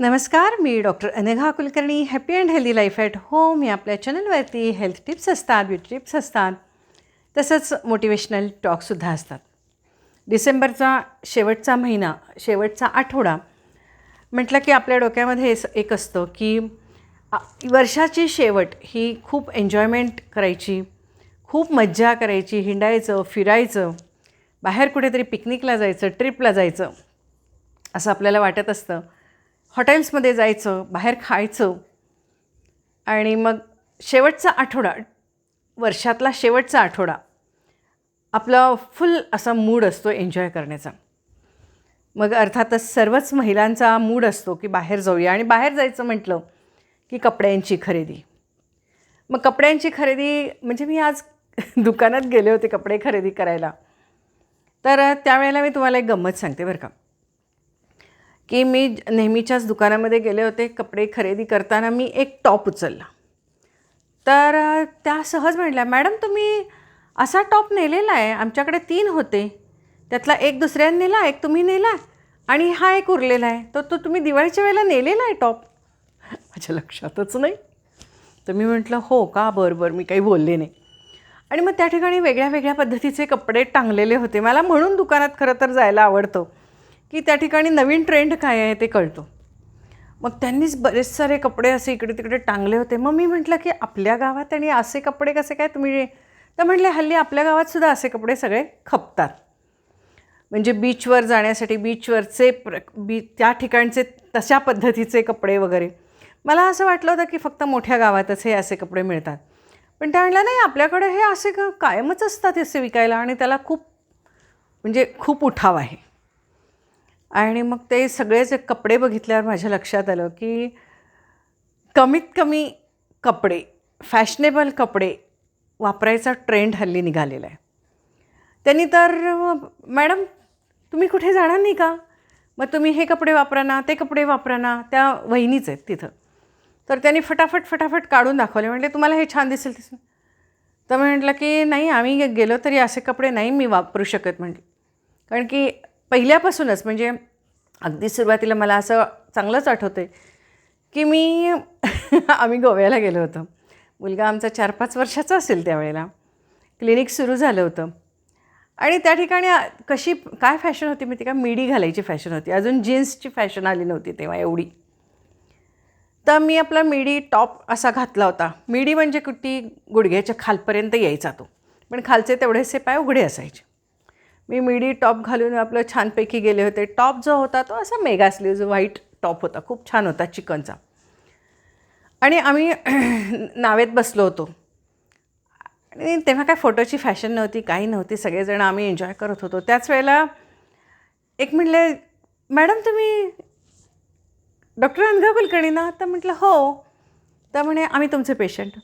नमस्कार मी doctor Anegha Kulkarni happy and healthy life at home या आपल्या चॅनलवरती हेल्थ टिप्स असतात ब्युटी टिप्स असतात. तसंच मोटिवेशनल टॉकसुद्धा असतात. डिसेंबरचा शेवटचा महिना शेवटचा आठवडा म्हटलं की आपल्या डोक्यामध्ये स- एक असतं की वर्षाची शेवट ही खूप एन्जॉयमेंट करायची खूप मज्जा करायची हिंडायचं फिरायचं बाहेर कुठेतरी पिकनिकला जायचं ट्रिपला जायचं असं आपल्याला वाटत असतं. हॉटेल्समध्ये जायचं बाहेर खायचं. आणि मग शेवटचा आठवडा वर्षातला शेवटचा आठवडा आपला फुल असा मूड असतो एन्जॉय करण्याचा. मग अर्थातच सर्वच महिलांचा मूड असतो की बाहेर जाऊया. आणि बाहेर जायचं म्हटलं की कपड्यांची खरेदी. मग कपड्यांची खरेदी म्हणजे मी आज दुकानात गेले होते कपडे खरेदी करायला. तर त्यावेळेला मी तुम्हाला एक गंमत सांगते बरं का. की मी नेहमीच्याच दुकानामध्ये गेले होते कपडे खरेदी करताना मी एक टॉप उचलला. तर त्या सहज म्हटल्या मॅडम तुम्ही असा टॉप नेलेला आहे आमच्याकडे तीन होते. त्यातला एक दुसऱ्याने नेला एक तुम्ही नेला आणि हा एक उरलेला आहे. तर तो तुम्ही दिवाळीच्या वेळेला नेलेला आहे टॉप? माझ्या लक्षातच नाही. तर मी म्हटलं हो का? बरं बरं मी काही बोलले नाही. आणि मग त्या ठिकाणी वेगळ्या वेगळ्या पद्धतीचे कपडे टांगलेले होते. मला म्हणून दुकानात खरं तर जायला आवडतं. की त्या ठिकाणी नवीन ट्रेंड काय आहे ते कळतो. मग त्यांनीच बरेच सारे कपडे असे इकडे तिकडे टांगले होते. मग मी म्हटलं की आपल्या गावात आणि असे कपडे कसे काय तुम्ही तर म्हटले हल्ली आपल्या गावात सुद्धा असे कपडे सगळे खपतात. म्हणजे बीचवर जाण्यासाठी बीचवरचे प्र बी त्या ठिकाणचे तशा पद्धतीचे कपडे वगैरे. मला असं वाटलं होतं की फक्त मोठ्या गावातच हे असे कपडे मिळतात. पण त्या म्हटलं नाही आपल्याकडे हे असे कायमच असतात असे विकायला आणि त्याला खूप म्हणजे खूप उठाव आहे. आणि मग ते सगळेच कपडे बघितल्यावर माझ्या लक्षात आलं की कमीत कमी कपडे फॅशनेबल कपडे वापरायचा ट्रेंड हल्ली निघालेला आहे. त्यांनी तर मॅडम तुम्ही कुठे जाणार नाही का? मग तुम्ही हे कपडे वापरा ना ते कपडे वापरा ना. त्या वहिनीच आहेत तिथं. तर त्यांनी फटाफट फटाफट काढून दाखवले. म्हटले तुम्हाला हे छान दिसेल दिसेल तर मी म्हटलं की नाही आम्ही गेलो तरी असे कपडे नाही मी वापरू शकत. म्हटले. कारण की पहिल्यापासूनच म्हणजे अगदी सुरुवातीला मला असं चांगलंच आठवतं आहे की मी आम्ही गोव्याला गेलो होतो. मुलगा आमचा चार पाच वर्षाचा असेल त्यावेळेला. क्लिनिक सुरू झालं होतं. आणि त्या ठिकाणी कशी काय फॅशन होती माहिती का? मिडी घालायची फॅशन होती. अजून जीन्सची फॅशन आली नव्हती तेव्हा एवढी. तर मी आपला मिडी टॉप असा घातला होता. मिडी म्हणजे कुठली गुडघ्याच्या खालपर्यंत यायचा तो. पण खालचे तेवढेसे पाय उघडे असायचे. मी मिडी टॉप घालून आपलं छानपैकी गेले होते. टॉप जो होता तो असा मेगा स्लीव्ज व्हाईट टॉप होता. खूप छान होता चिकनचा. आणि आम्ही नावेत बसलो होतो. आणि तेव्हा काय फोटोची फॅशन नव्हती काही नव्हती. सगळेजण आम्ही एन्जॉय करत होतो. त्याच वेळेला एक म्हणले मॅडम तुम्ही डॉक्टर अनघा कुलकर्णी ना तर म्हटलं हो. तर म्हणे आम्ही तुमचे पेशंट.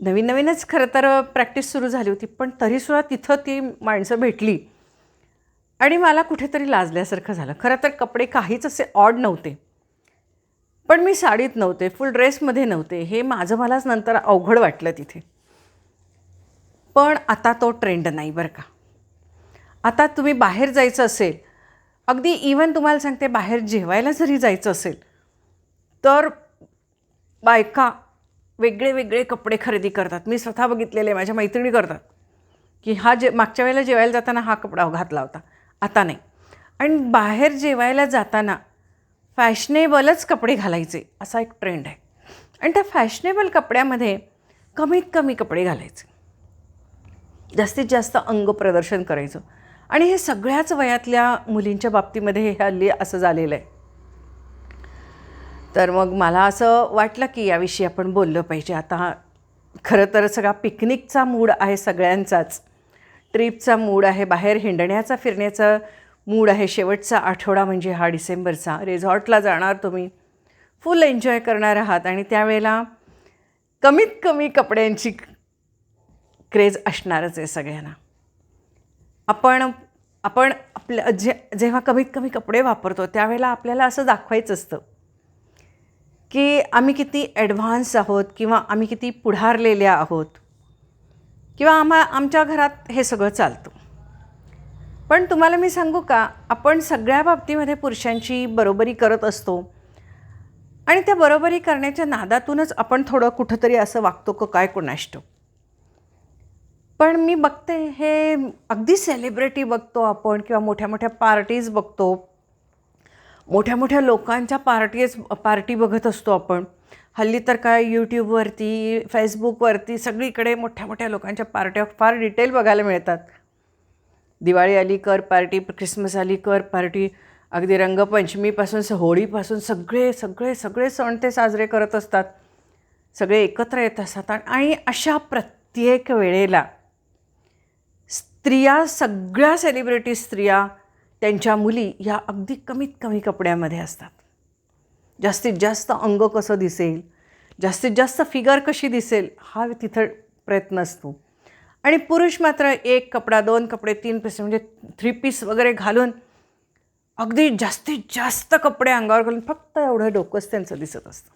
नवीन नवीनच खरं तर प्रॅक्टिस सुरू झाली होती पण तरीसुद्धा तिथं ती माणसं भेटली. आणि मला कुठेतरी लाजल्यासारखं झालं. खरं तर कपडे काहीच असे ऑड नव्हते. पण मी साडीत नव्हते फुल ड्रेसमध्ये नव्हते. हे माझं मलाच नंतर अवघड वाटलं तिथे. पण आता तो ट्रेंड नाही बरं का. आता तुम्ही बाहेर जायचं असेल अगदी इवन तुम्हाला सांगते बाहेर जेवायला जरी जायचं असेल तर बायका वेगळे वेगळे कपडे खरेदी करतात. मी स्वतः बघितलेले माझ्या मैत्रिणी करतात की हा जे मागच्या वेळेला जेवायला जाताना हा कपडा घातला होता. आता नाही. आणि बाहेर जेवायला जाताना फॅशनेबलच कपडे घालायचे. असा एक ट्रेंड आहे. आणि त्या फॅशनेबल कपड्यामध्ये कमीत कमी कपडे घालायचे. जास्तीत जास्त अंग प्रदर्शन करायचं. आणि हे सगळ्याच वयातल्या मुलींच्या बाबतीमध्ये हे हल्ली असं झालेलं आहे. तर मग मला असं वाटलं की याविषयी आपण बोललं पाहिजे. आता खरं तर सगळा पिकनिकचा मूड आहे सगळ्यांचाच. ट्रिपचा मूड आहे बाहेर हिंडण्याचा फिरण्याचा मूड आहे. शेवटचा आठवडा म्हणजे हा डिसेंबरचा. रिझॉर्टला जाणार तुम्ही. फुल एन्जॉय करणार आहात आणि त्यावेळेला कमीत कमी कपड्यांची क्रेज असणारच आहे सगळ्यांना. आपण आपण आपल्या जे जेव्हा कमीत कमी कपडे वापरतो त्यावेळेला आपल्याला असं दाखवायचं असतं. की आम्ही किती ॲडव्हान्स आहोत किंवा आम्ही किती पुढारलेल्या आहोत? किंवा आम्हा आमच्या घरात हे सगळं चालतं. पण तुम्हाला मी सांगू का आपण सगळ्या बाबतीमध्ये पुरुषांची बरोबरी करत असतो. आणि त्या बरोबरी करण्याच्या नादातूनच आपण थोडं कुठंतरी असं वागतो का काय कोणाष्ट. पण मी बघते हे अगदी सेलिब्रिटी बघतो आपण किंवा मोठ्या मोठ्या पार्टीज बघतो. मोठ्या मोठ्या लोकांच्या पार्टीज पार्टी बघत असतो आपण. हल्ली तर काय यूट्यूबवरती फेसबुकवरती सगळीकडे मोठ्या मोठ्या लोकांच्या पार्ट्या फार डिटेल बघायला मिळतात. दिवाळी आली कर पार्टी क्रिसमस आली कर पार्टी अगदी रंगपंचमीपासून स होळीपासून सगळे सगळे सगळे सण ते साजरे करत असतात. सगळे एकत्र येत असतात आणि अशा प्रत्येक वेळेला स्त्रिया सगळ्या सेलिब्रिटी स्त्रिया त्यांच्या मुली ह्या अगदी कमीत कमी कपड्यामध्ये असतात. जास्तीत जास्त अंग कसं दिसेल जास्तीत जास्त फिगर कशी दिसेल हा तिथं प्रयत्न असतो. आणि पुरुष मात्र एक कपडा दोन कपडे तीन पीस म्हणजे थ्री पीस वगैरे घालून अगदी जास्तीत जास्त कपडे अंगावर घालून फक्त एवढं डोकंच त्यांचं दिसत असतं.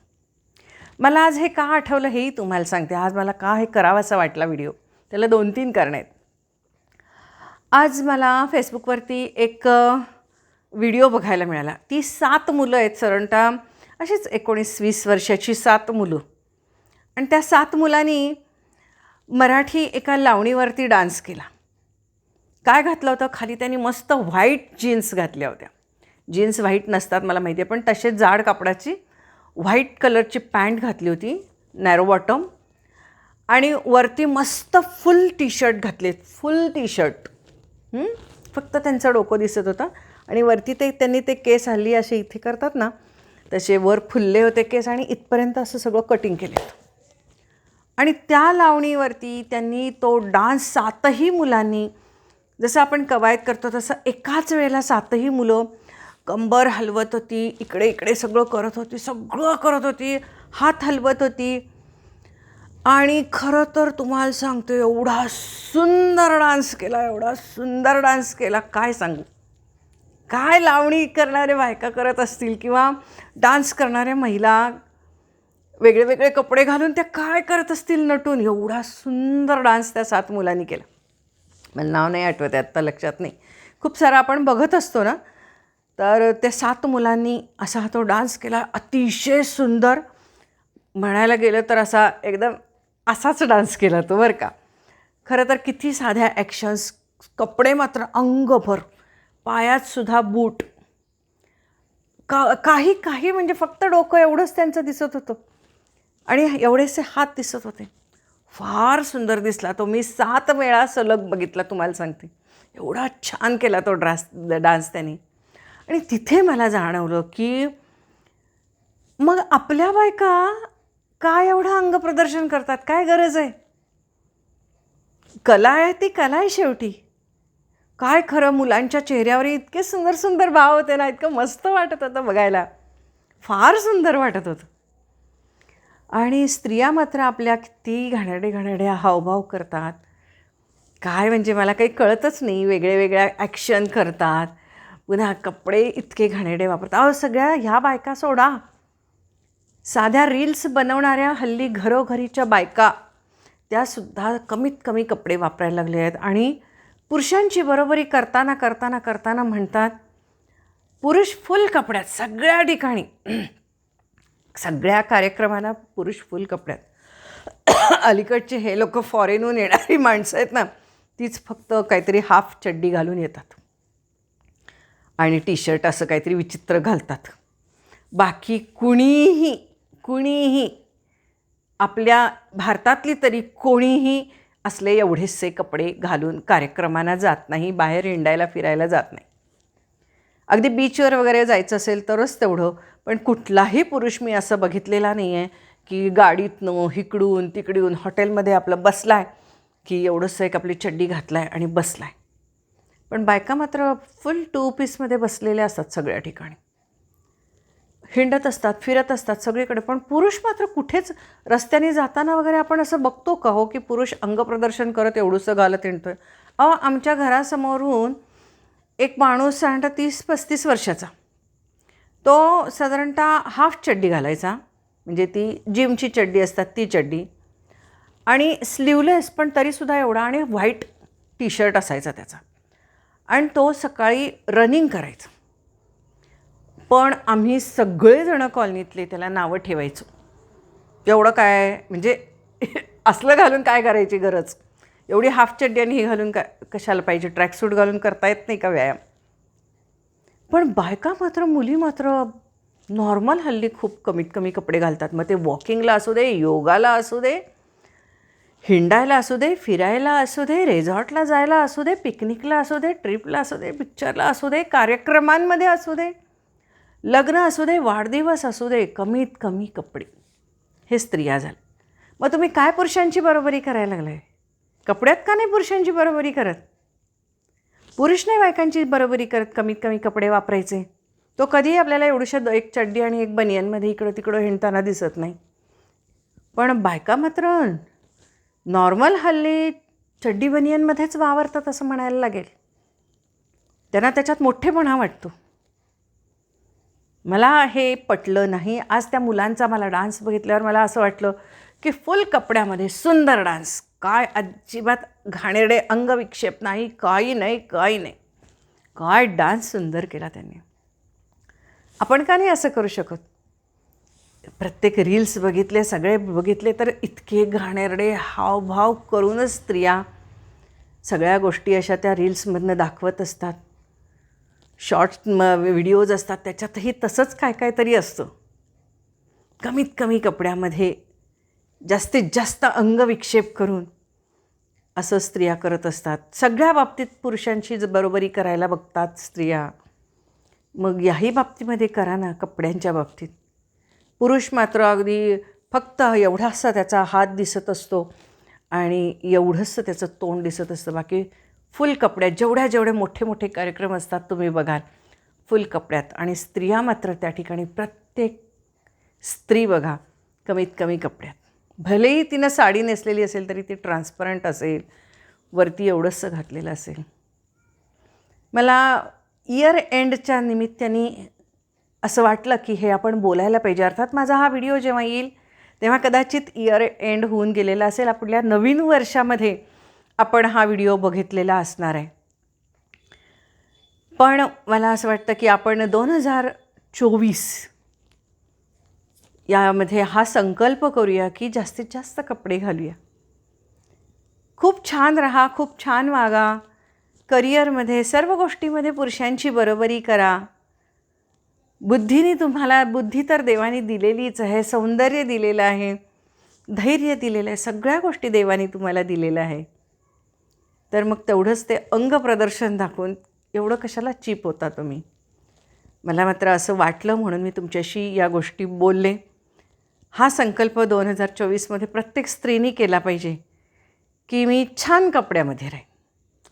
मला आज हे का आठवलं हेही तुम्हाला सांगते. आज मला का हे करावासा वाटला व्हिडिओ? त्याला दोन तीन कारणं आहेत. आज मला फेसबुकवरती एक व्हिडिओ बघायला मिळाला. ती सात मुलं आहेत साधारणतः अशीच एकोणीस वीस वर्षाची सात मुलं. आणि त्या सात मुलांनी मराठी एका लावणीवरती डान्स केला. काय घातलं होतं? खाली त्यांनी मस्त व्हाईट जीन्स घातल्या होत्या. जीन्स व्हाईट नसतात मला माहिती आहे पण तसेच जाड कापडाची व्हाईट कलरची पॅन्ट घातली होती नॅरो बॉटम आणि वरती मस्त फुल टी शर्ट घातले फुल टी शर्ट फक्त त्यांचं डोकं दिसत होतं. आणि वरती ते त्यांनी ते केस हल्ली असे इथे करतात ना तसे वर फुलले होते केस आणि इथपर्यंत असं सगळं कटिंग केले आणि त्या लावणीवरती त्यांनी तो डान्स सातही मुलांनी जसं आपण कवायत करतो तसं एकाच वेळेला सातही मुलं कंबर हलवत होती इकडे इकडे सगळं करत होती सगळं करत होती हात हलवत होती. आणि खरं तर तुम्हाला सांगतो एवढा सुंदर डान्स केला एवढा सुंदर डान्स केला. काय सांगू? काय लावणी करणारे बायका करत असतील किंवा डान्स करणाऱ्या महिला वेगळे वेगळे कपडे घालून त्या काय करत असतील नटून? एवढा सुंदर डान्स त्या सात मुलांनी केला. मला नाव नाही आठवत आहे आत्ता लक्षात नाही. खूप सारा आपण बघत असतो ना? तर त्या सात मुलांनी असा तो डान्स केला अतिशय सुंदर. म्हणायला गेलं तर असा एकदम असाच डान्स केला तो बरं का. खरं तर किती साध्या ॲक्शन्स कपडे मात्र अंगभर पायातसुद्धा बूट का काही काही म्हणजे फक्त डोकं एवढंच त्यांचं दिसत होतं. आणि एवढेसे हात दिसत होते. फार सुंदर दिसला तो. मी सात वेळा सलग बघितला तुम्हाला सांगते. एवढा छान केला तो ड्रास डान्स त्यांनी. आणि तिथे मला जाणवलं की मग आपल्या बायका काय एवढं अंगप्रदर्शन करतात? काय गरज आहे? कला आहे ती कला आहे शेवटी. काय खरं मुलांच्या चेहऱ्यावर इतके सुंदर सुंदर भाव होते ना इतकं मस्त वाटत होतं बघायला. फार सुंदर वाटत होतं. आणि स्त्रिया मात्र आपल्या किती घाणेरडे घाणेरडे हावभाव करतात. काय म्हणजे मला काही कळतच नाही वेगळे वेगळ्या ॲक्शन करतात. पुन्हा कपडे इतके घाणेडे वापरतात. अहो सगळ्या ह्या बायका सोडा. साध्या रील्स बनवणाऱ्या हल्ली घरोघरीच्या बायका त्यासुद्धा कमीत कमी कपडे वापरायला लागले आहेत. आणि पुरुषांची बरोबरी करताना करताना करताना म्हणतात पुरुष फुल कपड्यात सगळ्या ठिकाणी. सगळ्या कार्यक्रमांना पुरुष फुल कपड्यात. अलीकडचे हे लोक फॉरेनहून येणारी माणसं आहेत ना तीच फक्त काहीतरी हाफ चड्डी घालून येतात. आणि टी शर्ट असं काहीतरी विचित्र घालतात. बाकी कुणीही कुणीही आपल्या भारतातली तरी कोणीही असले एवढेसे कपडे घालून कार्यक्रमांना जात नाही बाहेर हिंडायला फिरायला जात नाही. अगदी बीचवर वगैरे जायचं असेल तरच तेवढं पण कुठलाही पुरुष मी असं बघितलेला नाही आहे की गाडीतनं इकडून तिकडून हॉटेलमध्ये आपलं बसला आहे की एवढंसं एक आपली चड्डी घातला आहे आणि बसला आहे पण बायका मात्र फुल टू पीसमध्ये बसलेल्या असतात सगळ्या ठिकाणी. हिंडत असतात फिरत असतात सगळीकडे. पण पुरुष मात्र कुठेच रस्त्याने जाताना वगैरे आपण असं बघतो का हो की पुरुष अंगप्रदर्शन करत एवढंसं घालत हिंडतोय अहो आमच्या घरासमोरून एक माणूस साधारणतः तीस पस्तीस वर्षाचा. तो साधारणतः हाफ चड्डी घालायचा. म्हणजे ती जिमची चड्डी असतात ती चड्डी. आणि स्लीवलेस पण तरीसुद्धा एवढा आणि व्हाईट टी शर्ट असायचा त्याचा. आणि तो सकाळी रनिंग करायचा. पण आम्ही सगळेजणं कॉलनीतले त्याला नावं ठेवायचो. एवढं काय म्हणजे असलं घालून काय करायची गरज? एवढी हाफ चड्डी आणि ही घालून काय कशाला पाहिजे? ट्रॅकसूट घालून करता येत नाही का व्यायाम? पण बायका मात्र मुली मात्र नॉर्मल हल्ली खूप कमीत कमी कपडे घालतात. मग ते वॉकिंगला असू दे योगाला असू दे हिंडायला असू दे फिरायला असू दे रेझॉर्टला जायला असू दे पिकनिकला असू दे ट्रिपला असू दे पिक्चरला असू दे कार्यक्रमांमध्ये असू दे. लग्न असू दे वाढदिवस असू दे कमीत कमी कपडे. हे स्त्रिया झाले. मग तुम्ही काय पुरुषांची बरोबरी करायला लागलाय? कपड्यात का नाही पुरुषांची बरोबरी करत? पुरुष नाही बायकांची बरोबरी करत कमीत कमी कपडे वापरायचे? तो कधीही आपल्याला एवढ्याशा द- एक चड्डी आणि एक बनियनमध्ये इकडं तिकडं हिंडताना दिसत नाही. पण बायका मात्र नॉर्मल हल्ली चड्डी बनियनमध्येच वावरतात असं म्हणायला लागेल. त्यांना त्याच्यात मोठेपणा वाटतो. मला हे पटलं नाही. आज त्या मुलांचा मला डान्स बघितल्यावर मला असं वाटलं की फुल कपड्यामध्ये सुंदर डान्स. काय अजिबात घाणेरडे अंगविक्षेप नाही काही नाही काही नाही. काय डान्स सुंदर केला त्यांनी. आपण का नाही असं करू शकत? प्रत्येक रील्स बघितले सगळे बघितले तर इतके घाणेरडे हावभाव करूनच स्त्रिया सगळ्या गोष्टी अशा त्या रील्समधनं दाखवत असतात. शॉर्ट्स म व्हिडिओज असतात त्याच्यातही तसंच काय काय तरी असतं. कमीत कमी कपड्यामध्ये जास्तीत जास्त अंगविक्षेप करून असं स्त्रिया करत असतात. सगळ्या बाबतीत पुरुषांची ज- बरोबरी करायला बघतात स्त्रिया. मग याही बाबतीमध्ये करा ना कपड्यांच्या बाबतीत. पुरुष मात्र अगदी फक्त एवढासा त्याचा हात दिसत असतो आणि एवढंसं त्याचं तोंड दिसत असतं. बाकी फुल कपड्यात जेवढ्या जेवढे मोठे मोठे कार्यक्रम असतात तुम्ही बघाल फुल कपड्यात आणि स्त्रिया मात्र त्या ठिकाणी प्रत्येक स्त्री बघा कमीत कमी कपड्यात. भलेही तिनं साडी नेसलेली असेल तरी ती ट्रान्सपरंट असेल वरती एवढंसं घातलेलं असेल. मला इयर एंडच्या निमित्ताने असं वाटलं की हे आपण बोलायला पाहिजे. अर्थात माझा हा व्हिडिओ जेव्हा येईल तेव्हा कदाचित इयर एंड होऊन गेलेला असेल. आपल्या नवीन वर्षामध्ये आपण हा व्हिडिओ बघितलेला असणार आहे. पण मला असं वाटतं की आपण दोन हजार चोवीस यामध्ये हा संकल्प करूया की जास्तीत जास्त कपडे घालूया. खूप छान राहा खूप छान वागा. करिअरमध्ये सर्व गोष्टीमध्ये पुरुषांची बरोबरी करा. बुद्धीने तुम्हाला बुद्धी तर देवाने दिलेलीच आहे सौंदर्य दिलेलं आहे धैर्य दिलेलं आहे सगळ्या गोष्टी देवाने तुम्हाला दिलेलं आहे तर मग तेवढंच ते अंग प्रदर्शन दाखवून एवढं कशाला चीप होता तुम्ही? मला मात्र असं वाटलं म्हणून मी तुमच्याशी या गोष्टी बोलले. हा संकल्प दोन हजार चोवीसमध्ये प्रत्येक स्त्रीने केला पाहिजे की मी छान कपड्यामध्ये राहीन.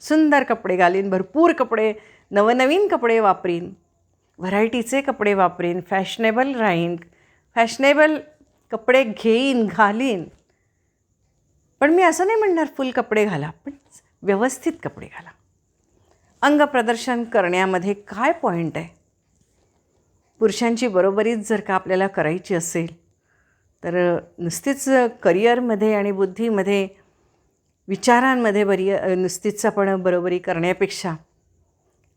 सुंदर कपडे घालीन भरपूर कपडे नवनवीन कपडे वापरीन व्हरायटीचे कपडे वापरीन फॅशनेबल राहीन फॅशनेबल कपडे घेईन घालीन. पण मी असं नाही म्हणणार फुल कपडे घाला पण व्यवस्थित कपडे घाला. अंगप्रदर्शन करण्यामध्ये काय पॉईंट आहे? पुरुषांची बरोबरीच जर का आपल्याला करायची असेल तर नुसतीच करिअरमध्ये आणि बुद्धीमध्ये विचारांमध्ये बरी नुसतीच आपण बरोबरी करण्यापेक्षा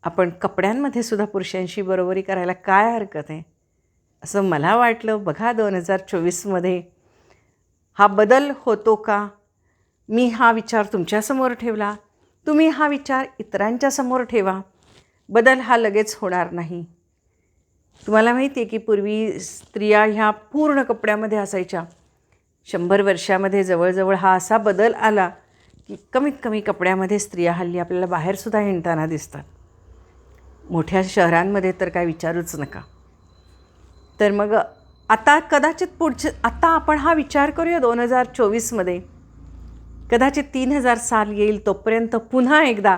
आपण कपड्यांमध्ये सुद्धा पुरुषांशी बरोबरी करायला काय हरकत आहे? असं मला वाटलं. बघा दोन हजार चोवीसमध्ये हा बदल होतो का? मी हा विचार तुमच्यासमोर ठेवला. तुम्ही हा विचार इतरांच्या समोर ठेवा. बदल हा लगेच होणार नाही. तुम्हाला माहिती आहे की पूर्वी स्त्रिया ह्या पूर्ण कपड्यामध्ये असायच्या. शंभर वर्षामध्ये जवळजवळ हा असा बदल आला की कमीत कमी कपड्यामध्ये स्त्रिया हल्ली आपल्याला बाहेरसुद्धा हिंडताना दिसतात. मोठ्या शहरांमध्ये तर काय विचारूच नका. तर मग आता कदाचित पुढचे आता आपण हा विचार करूया दोन हजार चोवीसमध्ये. कदाचित तीन हजार साल येईल तोपर्यंत पुन्हा एकदा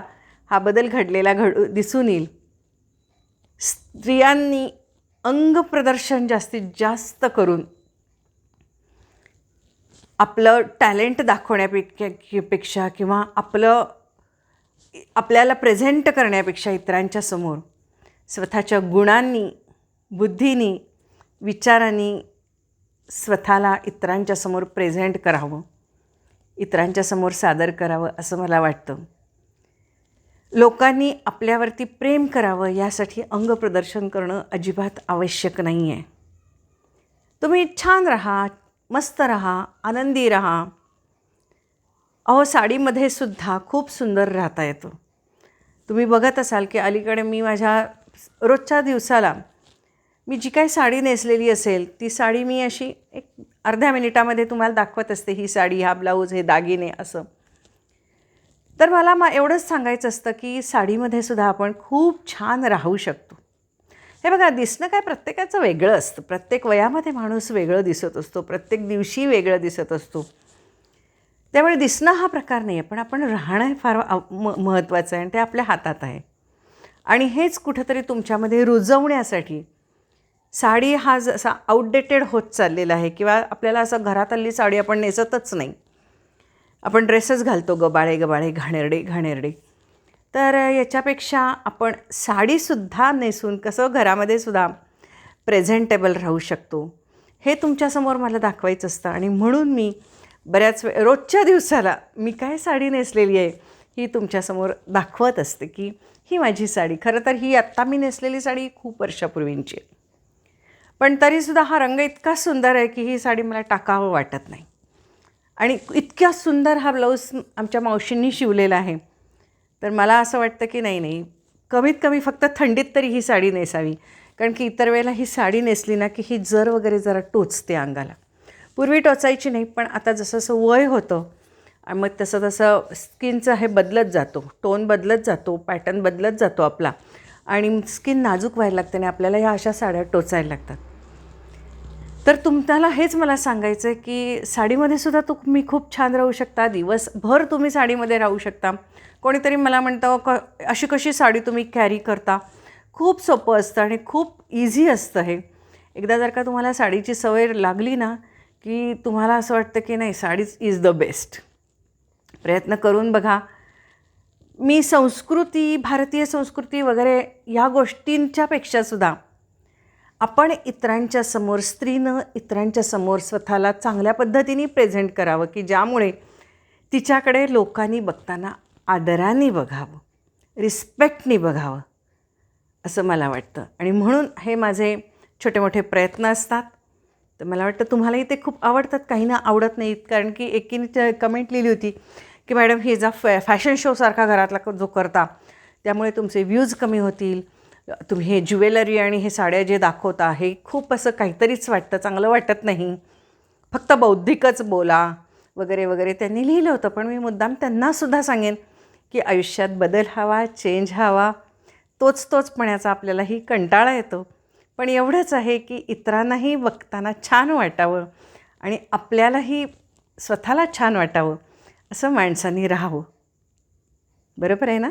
हा बदल घडलेला घड दिसून येईल. स्त्रियांनी अंगप्रदर्शन जास्तीत जास्त करून आपलं टॅलेंट दाखवण्यापेक्षा पेक्षा किंवा आपलं आपल्याला प्रेझेंट करण्यापेक्षा इतरांच्या समोर स्वतःच्या गुणांनी बुद्धीनी विचारांनी स्वतःला इतरांच्या समोर प्रेझेंट करावं. इतरांच्या समोर सादर करावं असं मला वाटतं. लोकांनी आपल्यावरती प्रेम करावं यासाठी अंगप्रदर्शन करणं अजिबात आवश्यक नाही आहे तुम्ही छान राहा मस्त राहा आनंदी राहा. अहो साडीमध्ये सुद्धा खूप सुंदर राहता येतं. तुम्ही बघत असाल की अलीकडे मी माझ्या रोजच्या दिवसाला मी जी काही साडी नेसलेली असेल ती साडी मी अशी एक अर्ध्या मिनिटामध्ये तुम्हाला दाखवत असते ही साडी हा ब्लाऊज हे दागिने असं. तर मला मा एवढंच सांगायचं असतं की साडीमध्ये सुद्धा आपण खूप छान राहू शकतो. हे बघा दिसणं काय प्रत्येकाचं वेगळं असतं. प्रत्येक वयामध्ये माणूस वेगळं दिसत असतो प्रत्येक दिवशी वेगळं दिसत असतो. त्यामुळे दिसणं हा प्रकार नाही आहे पण आपण राहणं हे फार आव- म महत्त्वाचं आहे आणि ते आपल्या हातात आहे. आणि हेच कुठंतरी तुमच्यामध्ये रुजवण्यासाठी साडी हा जसा आउटडेटेड होत चाललेला आहे किंवा आपल्याला असं घरात हल्ली साडी आपण नेसतच नाही. आपण ड्रेसच घालतो गबाळे गबाळे घाणेरडे घाणेरडे. तर याच्यापेक्षा आपण साडीसुद्धा नेसून कसं घरामध्ये सुद्धा प्रेझेंटेबल राहू शकतो हे तुमच्यासमोर मला दाखवायचं असतं. आणि म्हणून मी बऱ्याच वेळ रोजच्या दिवसाला मी काय साडी नेसलेली आहे ही तुमच्यासमोर दाखवत असते की ही माझी साडी. खरं तर ही आत्ता मी नेसलेली साडी खूप वर्षापूर्वींची आहे. पण तरीसुद्धा हा रंग इतका सुंदर आहे की ही साडी मला टाकावं वाटत नाही. आणि इतक्या सुंदर हा ब्लाऊज आमच्या मावशींनी शिवलेला आहे. तर मला असं वाटतं की नाही नाही कमीत कमी फक्त थंडीत तरी ही साडी नेसावी. कारण की इतर वेळेला ही साडी नेसली ना की ही जर वगैरे जरा टोचते अंगाला. पूर्वी टोचायची नाही पण आता जसं जसं वय होतं आणि मग तसं तसं स्किनचं हे बदलत जातो टोन बदलत जातो पॅटर्न बदलत जातो आपला. आणि स्किन नाजूक व्हायला लागते आणि आपल्याला ह्या अशा साड्या टोचायला लागतात. तर तुम्हाला हेच मला सांगायचं आहे की साडीमध्ये सुद्धा तुम्ही खूप छान राहू शकता. दिवसभर तुम्ही साडीमध्ये राहू शकता. कोणीतरी मला म्हणतं क अशी कशी साडी तुम्ही कॅरी करता? खूप सोपं असतं आणि खूप इझी असतं हे. एकदा जर का तुम्हाला साडीची सवय लागली ना की तुम्हाला असं वाटतं की नाही साडीच इज द बेस्ट प्रयत्न करून बघा. मी संस्कृती भारतीय संस्कृती वगैरे या गोष्टींच्यापेक्षासुद्धा आपण इतरांच्या समोर स्त्रीनं इतरांच्या समोर स्वतःला चांगल्या पद्धतीने प्रेझेंट करावं की ज्यामुळे तिच्याकडे लोकांनी बघताना आदराने बघावं रिस्पेक्टनी बघावं असं मला वाटतं. आणि म्हणून हे माझे छोटे मोठे प्रयत्न असतात. तर मला वाटतं तुम्हालाही ते खूप आवडतात. काहींना आवडत नाहीत कारण की एकीने कमेंट लिहिली होती की मॅडम हे जा फॅ फॅशन शोसारखा घरातला जो करता त्यामुळे तुमचे व्ह्यूज कमी होतील. तुम्ही हे ज्वेलरी आणि हे साड्या जे दाखवता हे खूप असं काहीतरीच वाटतं चांगलं वाटत नाही. फक्त बौद्धिकच बोला वगैरे वगैरे. त्यांनी लिहिलं होतं पण मी मुद्दाम त्यांनासुद्धा सांगेन की आयुष्यात बदल हवा चेंज हवा. तोच तोचपणाचा आपल्यालाही कंटाळा येतो. पण एवढंच आहे की इतरांनाही बघताना छान वाटावं आणि आपल्यालाही स्वतःला छान वाटावं. असं माणसांनी राहावं. बरोबर आहे ना?